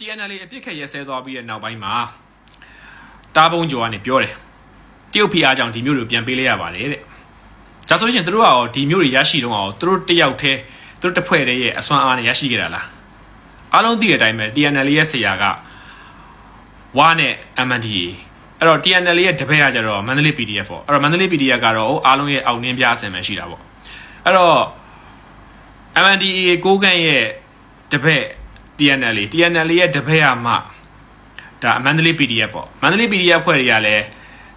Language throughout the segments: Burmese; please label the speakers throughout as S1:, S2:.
S1: TNL အပြစ်ခက်ရဲဆဲသွားပြီးတဲ့နောက်ပိုင်းမှာတားပုံးကျော်ကနေပြောတယ်တရုတ်ဖီအားကြောင့်ဒီမျိုးတွေပြန်ပေးလိုက်ရပါတယ်တဲ့ဒါဆိုလို့ရှိရင်သူတို့ကရောဒီမျိုးတွေရရှိတော့အောင်သူတို့တယောက်တည်းသူတို့တစ်ဖွဲ့တည်းရဲ့အစွမ်းအားနဲ့ရရှိခဲ့တာလားအားလုံးသိတဲ့အတိုင်းပဲ TNL ရဲ့ဆရာကဝါနဲ့ MNDA အဲ့တော့ TNL ရဲ့တပည့်ကကြတော့မန္တလေး PDF ပေါ့အဲ့တော့မန္တလေး PDF ကတော့အားလုံးရဲ့အောက်နှင်းပြအဆင်ပဲရှိတာပေါ့အဲ့တော့ MNDA ကိုကန့်ရဲ့တပည့် TNL TNL ရဲ့တပည့်ရမှဒါမန္တလေး PDF ပေါ့မန္တလေး PDF ဖွဲ့တွေကလည်း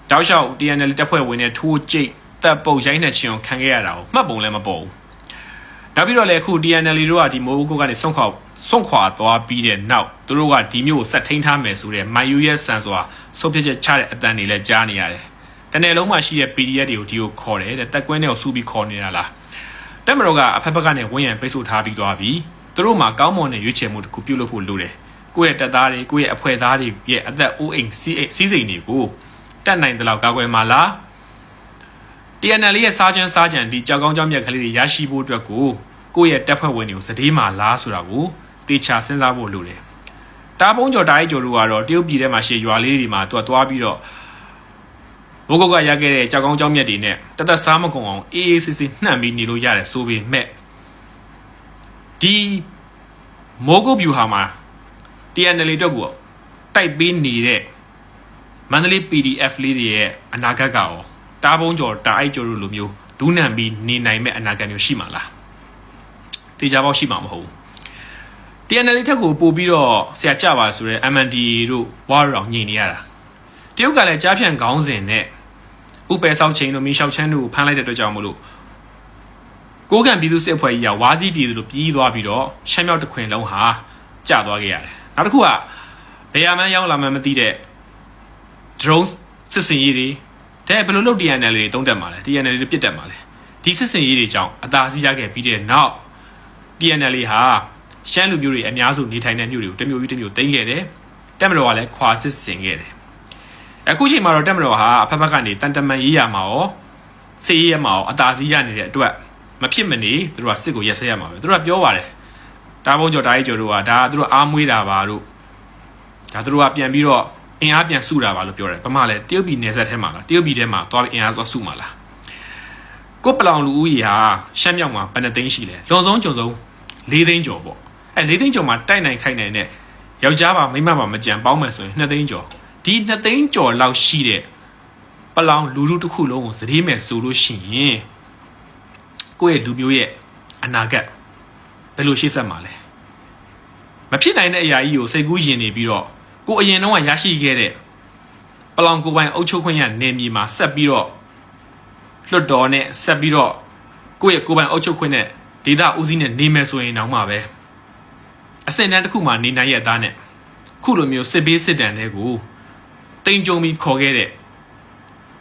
S1: တောက်လျှောက် TNL တပ်ဖွဲ့ဝင်တွေထိုးကြိတ်တပ်ပုတ်ရိုင်းနဲ့ချင်အောင်ခံခဲ့ရတာကိုမှတ်ပုံလည်းမပေါ်ဘူးနောက်ပြီးတော့လည်းအခု TNL တို့ကဒီမိုးကိုကနေဆုံးခွာဆုံးခွာသွားပြီးတဲ့နောက်သူတို့ကဒီမျိုးကိုဆက်ထိန်းထားမယ်ဆိုတဲ့မိုင်ယူရဲ့ဆန်စွာဆုံးဖြတ်ချက်ချတဲ့အတန်တွေလည်းကြားနေရတယ်တနယ်လုံးမှာရှိတဲ့ PDF တွေကိုဒီကိုခေါ်တယ်တဲ့တက်ကွင်းတွေကိုစူးပြီးခေါ်နေတာလားတက်မတော်ကအဖက်ဖက်ကနေဝင်းရံပိတ်ဆို့ထားပြီးသွားပြီ သူတို့မှာကောင်းမွန်တဲ့ရွေးချယ်မှုတစ်ခုပြုလုပ်ဖို့လိုတယ်ကိုယ့်ရဲ့တပ်သားတွေကိုယ့်ရဲ့အဖွဲ့သားတွေရဲ့အသက်အိုးအိမ်စီးစီးစိမ်တွေကိုတတ်နိုင်တဲ့လောက်ကာကွယ်မှာလား TNL ရဲ့စားချမ်းစားကြံဒီကြောက်ကောင်းကြောက်မြက်ကလေးတွေရရှိဖို့အတွက်ကိုကိုယ့်ရဲ့တပ်ဖွဲ့ဝင်တွေကိုစတေးမှာလားဆိုတာကိုတေချာစဉ်းစားဖို့လိုတယ်။တာပုံးကျော်တားကြီးကျော်တို့ကတော့တရုတ်ပြည်ထဲမှာရှေ့ရွာလေးတွေမှာသူကသွားပြီးတော့ဘိုးကုတ်ကရခဲ့တဲ့ကြောက်ကောင်းကြောက်မြက်တွေနဲ့တသက်စားမကုန်အောင်အေးအေးဆေးဆေးနှံ့ပြီးနေလို့ရတယ်ဆိုပေမဲ့ ဒီမိုးကုတ်ဗျူဟာမှာ TNL အတွက်ကိုတိုက်ပေးနေတဲ့မန္တလေး PDF လေးတွေရဲ့အနာဂတ်ကရောတားပုံးကျော်တာအိုက်ကျော်တို့လိုမျိုးဒူးနံပြီးနေနိုင်မဲ့အနာဂတ်မျိုးရှိမှာလားတေချာပေါက်ရှိမှာမဟုတ်ဘူး TNL ထက်ကိုပို့ပြီးတော့ဆရာကြပါဆိုရဲ MND တို့ဝါရောင်ညင်နေရတာတရုတ်ကလည်းကြားဖြန့်ခေါင်းစဉ်နဲ့ဥပယ်ဆောက်ချိန်တို့မီရှောက်ချမ်းတို့ကိုဖမ်းလိုက်တဲ့အတွက်ကြောင့်မလို့ ကိုးကံပြည်သူစစ်အဖွဲ့ကြီးကဝါးစည်းပြည်သူတို့ပြည်သွားပြီးတော့ရှမ်းမြောက်တစ်ခွင်လုံးဟာကျသွားခဲ့ရတယ်နောက်တစ်ခုကဘယ်ရမန်းရောက်လာမှန်းမသိတဲ့ drone စစ်စင်ရေးတွေတဲ့ဘယ်လိုလုပ် TNL တွေတုံးတက်မှာလဲ TNL တွေပြစ်တက်မှာလဲဒီစစ်စင်ရေးတွေကြောင့်အသာစီးရခဲ့ပြီးတဲ့နောက် TNL ဟာရှမ်းလူမျိုးတွေအများစုနေထိုင်တဲ့မြို့တွေကိုတစ်မျိုးပြီးတစ်မျိုးတိမ့်ခဲ့တယ်တက်မတော်ကလည်းခွာစစ်ဆင်ခဲ့တယ်အခုချိန်မှာတော့တက်မတော်ဟာအဖက်ဖက်ကနေတန်တမန်ရေးရမှာရောစေးရေးရမှာရောအသာစီးရနေတဲ့အတွက် မဖြစ်မနေသူတို့ကစစ်ကိုရက်စဲရမှာပဲသူတို့ကပြောပါတယ်တားဘုံကျော်တားကြီးကျော်တို့ကဒါသူတို့အားမွေးတာပါတို့ဒါသူတို့ကပြန်ပြီးတော့အင်အားပြန်စုတာပါလို့ပြောတယ်ဘာမှလဲတရုတ်ပြည်နယ်စပ်ထဲမှာလားတရုတ်ပြည်ထဲမှာသွားပြီးအင်အားသွားစုမှာလားကိုပလောင်လူဦးရေဟာရှမ်းမြောက်မှာဘယ်နှသိန်းရှိလဲလွန်ဆုံးကြုံဆုံး၄သိန်းကျော်ပေါ့အဲ၄သိန်းကျော်မှာတိုက်နိုင်ခိုက်နိုင်တဲ့ယောက်ျားပါမိန်းမပါမကြံပေါင်းမယ်ဆိုရင်2သိန်းကျော်ဒီ2သိန်းကျော်လောက်ရှိတဲ့ပလောင်လူလူတစ်ခုလုံးကိုစည်မယ်ဆိုလို့ရှိရင် ကိုယ့်ရဲ့လူမျိုးရဲ့အနာဂတ်ဘယ်လိုရှေ့ဆက်မှာလဲမဖြစ်နိုင်တဲ့အရာကြီးကိုစိတ်ကူးယဉ်နေပြီးတော့ကိုအရင်တော့ရရှိခဲ့တဲ့ပလောင်ကိုပိုင်အုပ်ချုပ်ခွင့်ရနေမြေမှာဆက်ပြီးတော့လွတ်တော်နဲ့ဆက်ပြီးတော့ကိုယ့်ရဲ့ကိုပိုင်အုပ်ချုပ်ခွင့်နဲ့ဒေသဦးစီးနဲ့နေမယ်ဆိုရင်တောင်မှပဲအစင်တန်းတစ်ခုမှနေနိုင်ရဲ့အသားနဲ့ခုလိုမျိုးစစ်ဘေးစစ်တမ်းတွေကိုတိမ်ကြုံပြီးခေါ်ခဲ့တဲ့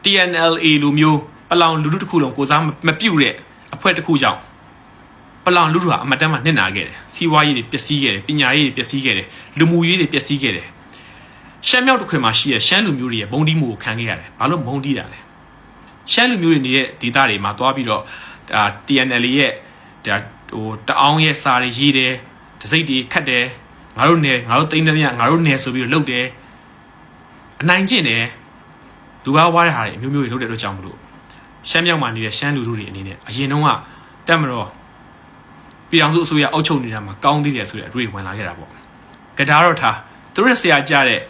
S1: TNLA လိုမျိုးပလောင်လူထုတစ်ခုလုံးကိုစားမပြုတ်တဲ့ အဖွဲ့တစ်ခုကြောင့်ပလောင်လူထုဟာအမတမ်းမှနစ်နာခဲ့တယ်စီးပွားရေးတွေပျက်စီးခဲ့တယ်ပညာရေးတွေပျက်စီးခဲ့တယ်လူမှုရေးတွေပျက်စီးခဲ့တယ်ရှမ်းမြောက်တစ်ခွင်မှာရှိတဲ့ရှမ်းလူမျိုးတွေရဲ့မုံတီးမှုကိုခံခဲ့ရတယ်ဘာလို့မုံတီးတာလဲရှမ်းလူမျိုးတွေနေတဲ့ဒေသတွေမှာသွားပြီးတော့ဒါ TNL ရဲ့ဒါဟိုတအောင်ရဲ့စာတွေရေးတယ်တစိမ့်တွေခတ်တယ်ငါတို့နယ်ငါတို့တိန်းတည်းငါတို့နယ်ဆိုပြီးတော့လုပ်တယ်အနိုင်ကျင့်တယ်လူဘာဝါတဲ့ဟာတွေအမျိုးမျိုးတွေလုပ်တဲ့အတွက်ကြောင့်မလို့ ရှမ်းမြောက်မှာနေတဲ့ရှမ်းလူထုတွေအနေနဲ့အရင်တုန်းကတက်မတော်ပြည်အောင်စုအစိုးရအုပ်ချုပ်နေတာမှာကောင်းသေးတယ်ဆိုတဲ့အတွေ့အဝင်လာခဲ့တာပေါ့ကဒါတော့ထားသူတို့ဆရာကြတဲ့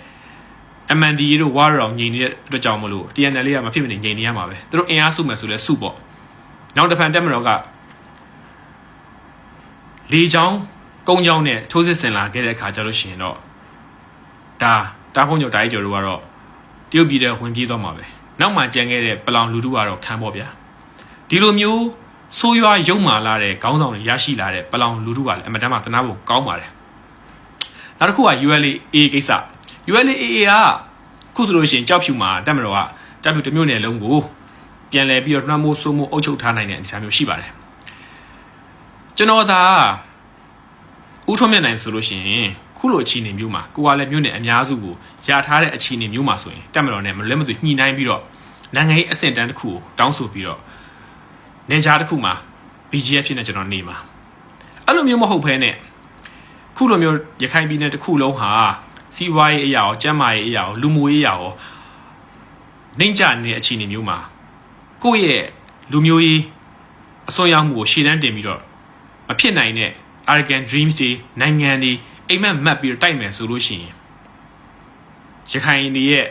S1: MND တို့ဝါရောင်ညီနေတဲ့အတွက်ကြောင့်မလို့ TNL လေးကမဖြစ်မနေညီနေရမှာပဲသူတို့အင်အားစုမယ်ဆိုလဲစုပေါ့နောက်တစ်ဖန်တက်မတော်ကလေချောင်းကုန်းချောင်းနဲ့ထိုးစစ်ဆင်လာခဲ့တဲ့အခါကျလို့ရှိရင်တော့ဒါတားဖုံးကျော်တားကြီးကျော်တို့ကတော့တရုတ်ပြည်တဲ့ဝင်ပြေးသွားမှာပဲ နောက်မှကြံခဲ့တဲ့ပလောင်လူထုကတော့ခံပေါ့ဗျာဒီလိုမျိုးဆိုးရွားရုံမာလာတဲ့ခေါင်းဆောင်တွေရရှိလာတဲ့ပလောင်လူထုကလည်းအမတမ်းမှတနာဖို့ကောင်းပါတယ်နောက်တစ်ခုက ULA A ကိစ္စ ULA A ကခုဆိုလို့ရှိရင်ကြောက်ဖြူမှာတက်မတော်ကကြောက်ဖြူတစ်မျိုးနယ်လုံးကိုပြန်လဲပြီးတော့နှမ်းမိုးဆိုးမိုးအုပ်ချုပ်ထားနိုင်တဲ့အနေအထားမျိုးရှိပါတယ်ကျွန်တော်သာဥထုံးမြတ်နိုင်ဆိုလို့ရှိရင် ခုလိုအခြေအနေမျိုးမှာကိုကလည်းမြို့နယ်အများစုကိုယာထားတဲ့အခြေအနေမျိုးမှာဆိုရင်တက်မတော်နဲ့မလွဲမသွေညှိနှိုင်းပြီးတော့နိုင်ငံရေးအဆင့်တန်းတစ်ခုကိုတောင်းဆိုပြီးတော့နေကြားတစ်ခုမှာ BGF ဖြစ်နေကျွန်တော်နေမှာအဲ့လိုမျိုးမဟုတ်ဘဲနဲ့ခုလိုမျိုးရခိုင်ပြည်နယ်တစ်ခုလုံးဟာစီးပွားရေးအရာရောကျန်းမာရေးအရာရောလူမှုရေးအရာရောနှိမ့်ချနေတဲ့အခြေအနေမျိုးမှာကိုယ့်ရဲ့လူမျိုးရေးအစွမ်းရောက်မှုကိုရှေ့တန်းတင်ပြီးတော့မဖြစ်နိုင်တဲ့ arrogant dreams တွေနိုင်ငံတွေ အိမ်မက်မက်ပြီးတော့တိုက်မယ်ဆိုလို့ရှိရင်ရခိုင်တွေရဲ့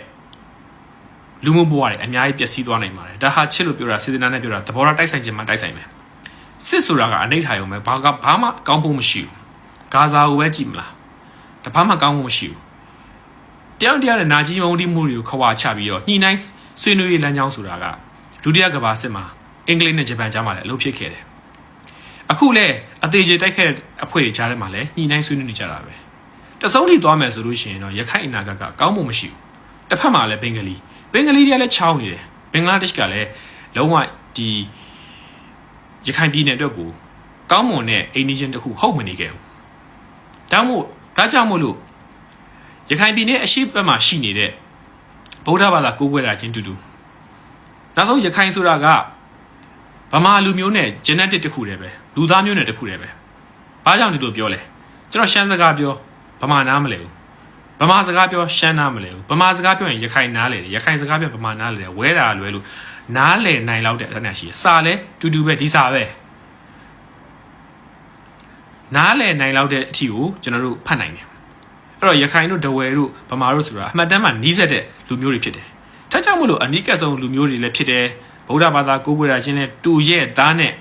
S1: လူမှုဘဝတွေအများကြီးပျက်စီးသွားနိုင်ပါတယ်ဒါဟာချစ်လို့ပြောတာစေတနာနဲ့ပြောတာသဘောထားတိုက်ဆိုင်ခြင်းမှတိုက်ဆိုင်မယ်စစ်ဆိုတာကအနိဋ္ဌာယုံပဲဘာကဘာမှကောင်းဖို့မရှိဘူးဂါဇာကိုပဲကြည့်မလားတဘာမှကောင်းဖို့မရှိဘူးတယောက်တယောက်နဲ့နာကြီးမုန်းတိမှုတွေကိုခွာချပြီးတော့ညှိနှိုင်းဆွေးနွေးရေးလမ်းကြောင်းဆိုတာကဒုတိယကမ္ဘာစစ်မှာအင်္ဂလိပ်နဲ့ဂျပန်ကြားမှာလည်းအလုပ်ဖြစ်ခဲ့တယ် အခုလည်းအသေးကြီးတိုက်ခဲ့တဲ့အဖွဲ့တွေကြားထဲမှာလည်းညှိနှိုင်းဆွေးနွေးနေကြတာပဲတစုံထိသွားမယ်ဆိုလို့ရှိရင်တော့ရခိုင်အနာဂတ်ကကောင်းဖို့မရှိဘူးတစ်ဖက်မှာလည်းဘင်္ဂလီဘင်္ဂလီတွေကလည်းချောင်းနေတယ်ဘင်္ဂလားဒေ့ရှ်ကလည်းလုံးဝဒီရခိုင်ပြည်နယ်အတွက်ကိုကောင်းမွန်တဲ့အိန္ဒိယတစ်ခုဟုတ်မနေခဲ့ဘူးဒါမို့ဒါကြောင့်မို့လို့ရခိုင်ပြည်နယ်အရှိတ်ဘက်မှာရှိနေတဲ့ဗုဒ္ဓဘာသာကိုးကွယ်တာချင်းတူတူနောက်ဆုံးရခိုင်ဆိုတာက ဗမာလူမျိုးနဲ့ genetic တစ်ခုတည်းပဲလူသားမျိုးနဲ့တစ်ခုတည်းပဲဘာကြောင့်ဒီလိုပြောလဲကျွန်တော်ရှမ်းစကားပြောဗမာနားမလဲဘူးဗမာစကားပြောရှမ်းနားမလဲဘူးဗမာစကားပြောရင်ရခိုင်နားလေတယ်ရခိုင်စကားပြောဗမာနားလေတယ်ဝဲတာလွဲလို့နားလေနိုင်လောက်တဲ့အထက်ရှိစာလဲတူတူပဲဒီစာပဲနားလေနိုင်လောက်တဲ့အထီကိုကျွန်တော်တို့ဖတ်နိုင်တယ်အဲ့တော့ရခိုင်တို့ဒဝယ်တို့ဗမာတို့ဆိုတာအမှတ်တမ်းမှာနီးစက်တဲ့လူမျိုးတွေဖြစ်တယ်။ဒါကြောင့်မို့လို့အနိကဆုံးလူမျိုးတွေလည်းဖြစ်တယ်။ ဗုဒ္ဓဘာသာကိုးကွယ်တာချင်းလည်းတူရဲ့သားနဲ့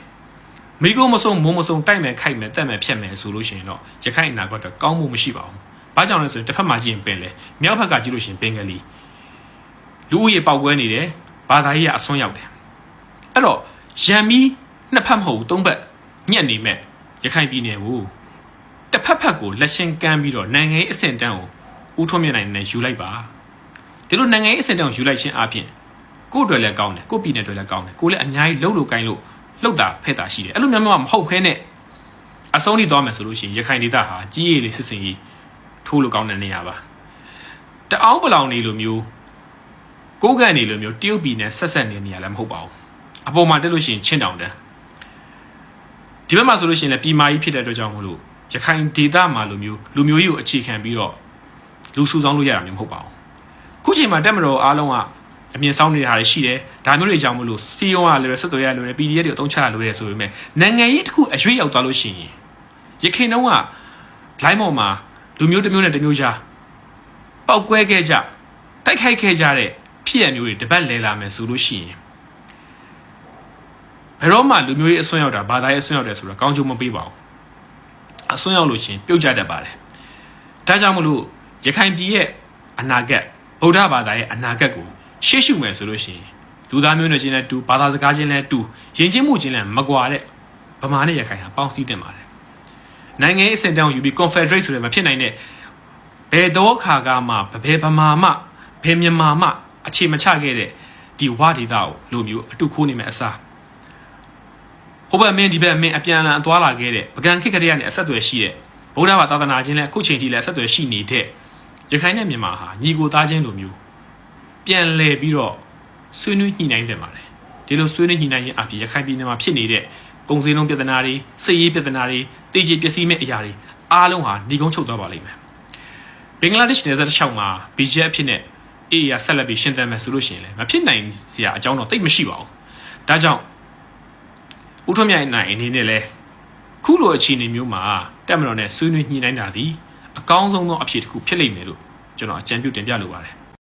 S1: မိကိုမဆုံးမိုးမဆုံးတိုက်မယ်ခိုက်မယ်တက်မယ်ဖြတ်မယ်ဆိုလို့ရှိရင်တော့ရခိုင်အနာဂတ်တော့ကောင်းမှုမရှိပါဘူး။ဘာကြောင့်လဲဆိုရင်တစ်ဖက်မှာကြည့်ရင်ပင်လေမြောက်ဘက်ကကြည့်လို့ရှိရင်ပင်ကလေးလူဦးရေပေါက်ကွဲနေတယ်ဘာသာရေးကအစွန်းရောက်တယ်။အဲ့တော့ရံမီနှစ်ဖက်မဟုတ်ဘူးသုံးဖက်ညက်နေမဲ့ရခိုင်ပြည်နယ်ကိုတစ်ဖက်ဖက်ကိုလက်ရှင်ကမ်းပြီးတော့နိုင်ငံရေးအဆင့်တန်းကိုဦးထွန်းမြင့်နိုင်နဲ့ယူလိုက်ပါဒီလိုနိုင်ငံရေးအဆင့်တန်းကိုယူလိုက်ခြင်းအပြင် ကိုယ့်အတွက်လည်းကောင်းတယ်ကိုယ့်ပြည်နယ်အတွက်လည်းကောင်းတယ်ကိုယ်လည်းအများကြီးလှုပ်လို့ကိုင်းလို့လှုပ်တာဖက်တာရှိတယ်အဲ့လိုမျိုးမှမဟုတ်ဖဲနဲ့အဆုံးထိသွားမယ်ဆိုလို့ရှိရင်ရခိုင်ဒေသဟာကြီးရည်လေးစစ်စင်ကြီးထိုးလို့ကောင်းတဲ့နေရာပါတအောင်ပလောင်နေလိုမျိုးကိုးကန်နေလိုမျိုးတရုတ်ပြည်နဲ့ဆက်ဆက်နေနေရလည်းမဟုတ်ပါဘူးအပေါ်မှာတက်လို့ရှိရင်ချင်းတောင်တန်းဒီဘက်မှာဆိုလို့ရှိရင်လည်းပြည်မာကြီးဖြစ်တဲ့အတွက်ကြောင့်မို့လို့ရခိုင်ဒေသမှာလိုမျိုးလူမျိုးကြီးကိုအခြေခံပြီးတော့လူစုဆောင်းလို့ရတာမျိုးမဟုတ်ပါဘူးခုချိန်မှာတက်မတော်အားလုံးက အမြင်ဆောင်နေတဲ့ဟာတွေရှိတယ်ဒါမျိုးတွေအကြောင်းမလို့စီယုံကလည်းဆက်သွယ်ရလို့လည်း PDF တွေအသုံးချရလို့ရဆိုပေမဲ့နိုင်ငံရေးတစ်ခုအရွေးရောက်သွားလို့ရှိရင်ရခိုင်တုန်းက line ပေါ်မှာလူမျိုးတစ်မျိုးနဲ့တစ်မျိုးကြားပောက်ကွဲခဲ့ကြတိုက်ခိုက်ခဲ့ကြတဲ့ဖြစ်ရမျိုးတွေတပတ်လဲလာမယ်ဆိုလို့ရှိရင်ဘယ်တော့မှလူမျိုးရေးအစွန်းရောက်တာဘာသာရေးအစွန်းရောက်တယ်ဆိုတော့ကောင်းကျိုးမပေးပါဘူးအစွန်းရောက်လို့ချင်းပြုတ်ကြတတ်ပါတယ်ဒါကြောင့်မလို့ရခိုင်ပြည်ရဲ့အနာဂတ်ဗုဒ္ဓဘာသာရဲ့အနာဂတ်ကို ရှေ့ရှုမယ်ဆိုလို့ရှိရင်လူသားမျိုးနွယ်ချင်းနဲ့တူဘာသာစကားချင်းနဲ့တူယဉ်ကျေးမှုချင်းနဲ့မကွာတဲ့ဗမာနဲ့ရခိုင်ဟာပေါင်းစည်းတင်ပါတယ်နိုင်ငံရေးအဆင့်တောင်ယူပြီး confederate ဆိုတဲ့မဖြစ်နိုင်တဲ့ဘယ်တော့ခါကမှဘယ်ဗမာမှဘယ်မြန်မာမှအခြေမချခဲ့တဲ့ဒီဝါဒီတာကိုလူမျိုးအတုခိုးနေမဲ့အစားဟိုဘက်မင်းဒီဘက်မင်းအပြန်အလှန်အသွားလာခဲ့တဲ့ပကံခိကရေကနေအဆက်အသွယ်ရှိတဲ့ဗုဒ္ဓဘာသာသာသနာချင်းလည်းအခုချိန်ထိလည်းအဆက်အသွယ်ရှိနေတဲ့ရခိုင်နဲ့မြန်မာဟာညီကိုသားချင်းလိုမျိုး ပြန်လဲပြီးတော့ဆွေးနွေးညှိနှိုင်းတယ်ပါတယ်ဒီလိုဆွေးနွေးညှိနှိုင်းခြင်းအပြင်ရခိုင်ပြည်နယ်မှာဖြစ်နေတဲ့ကုန်စည်နှုန်းပြဿနာတွေစစ်ရေးပြဿနာတွေတေးကြီးပစ္စည်းမဲ့အရာတွေအားလုံးဟာနှီးကုန်းချုပ်သွားပါလိမ့်မယ်ဘင်္ဂလားဒေ့ရှ်နယ်စပ်တစ်လျှောက်မှာ BJP အဖြစ်နဲ့အေးရဆက်လက်ပြီးရှင်းတမ်းမယ်ဆိုလို့ရှိရင်လည်းမဖြစ်နိုင်စရာအကြောင်းတော့တိတ်မရှိပါဘူးဒါကြောင့်ဦးထွန်းမြိုင်နိုင်အနေနဲ့လဲခုလိုအခြေအနေမျိုးမှာတက်မတော်နဲ့ဆွေးနွေးညှိနှိုင်းတာဒီအကောင်းဆုံးသောအဖြစ်တစ်ခုဖြစ်လိမ့်မယ်လို့ကျွန်တော်အကြံပြုတင်ပြလိုပါတယ်